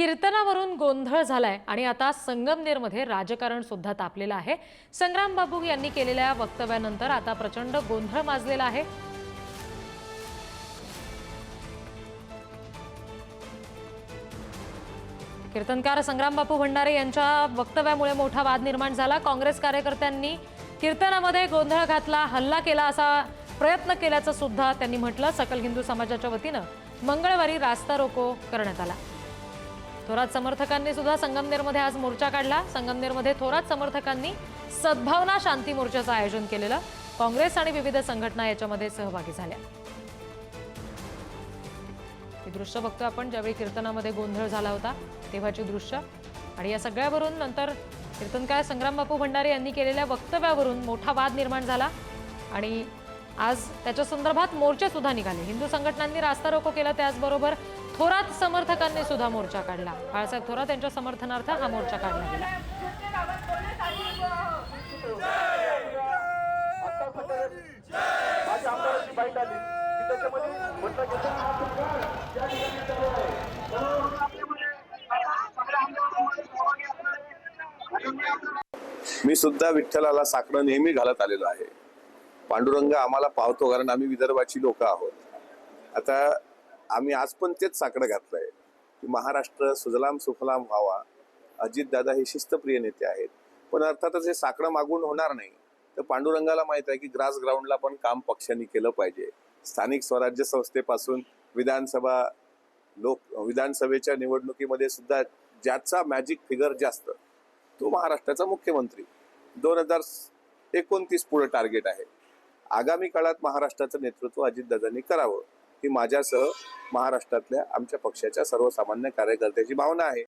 कीर्तनावरून गोंधळ झालाय आणि आता संगमनेरमध्ये राजकारण सुद्धा तापलेलं आहे. संग्राम बाबू यांनी केलेल्या वक्तव्यानंतर आता प्रचंड गोंधळ माजलेला आहे. कीर्तनकार संग्राम बापू भंडारे यांच्या वक्तव्यामुळे मोठा वाद निर्माण झाला. काँग्रेस कार्यकर्त्यांनी कीर्तनामध्ये गोंधळ घातला हल्ला केला असा प्रयत्न केल्याचं सुद्धा त्यांनी म्हटलं. सकल हिंदू समाजाच्या वतीनं मंगळवारी रास्ता रोको करण्यात आला. थोरात समर्थकांनी सुद्धा संगमनेरमध्ये आज मोर्चा काढला. संगमनेरमध्ये थोरात समर्थकांनी सद्भावना शांती मोर्चाचं आयोजन केलेलं. काँग्रेस आणि विविध संघटना याच्यामध्ये सहभागी झाल्या. हे दृश्य बघतोय आपण. ज्यावेळी कीर्तनामध्ये गोंधळ झाला होता तेव्हाची दृश्य. आणि या सगळ्यावरून नंतर कीर्तनकार संग्राम बापू भंडारे यांनी केलेल्या वक्तव्यावरून मोठा वाद निर्माण झाला. आणि आज त्याच्या संदर्भात मोर्चे सुद्धा निघाले. हिंदू संघटनांनी रास्ता रोको केला त्याचबरोबर थोरात समर्थकांनी सुद्धा मोर्चा काढला. बाळासाहेब थोरात यांच्या समर्थनार्थ हा मोर्चा काढला गेला. मी सुद्धा विठ्ठलाला साकडं नेहमी घालत आलेलो आहे. पांडुरंग आम्हाला पावतो कारण आम्ही विदर्भाची लोक आहोत. आता आम्ही आज पण तेच साकडं घातलंय की महाराष्ट्र सुजलाम सुफलाम व्हावा. अजितदादा हे शिस्तप्रिय नेते आहेत. पण अर्थातच हे साकडं मागून होणार नाही. तर पांडुरंगाला माहीत आहे की ग्रास ग्राउंडला पण काम पक्षांनी केलं पाहिजे. स्थानिक स्वराज्य संस्थेपासून विधानसभा लोक विधानसभेच्या निवडणुकीमध्ये सुद्धा ज्याचा मॅजिक फिगर जास्त तो महाराष्ट्राचा मुख्यमंत्री. दोन हजार एकोणतीस पुढे टार्गेट आहे. आगामी काळात महाराष्ट्राचं नेतृत्व अजितदादांनी करावं ही माझ्यासह महाराष्ट्रातल्या आमच्या पक्षाच्या सर्वसामान्य कार्यकर्त्याची भावना आहे.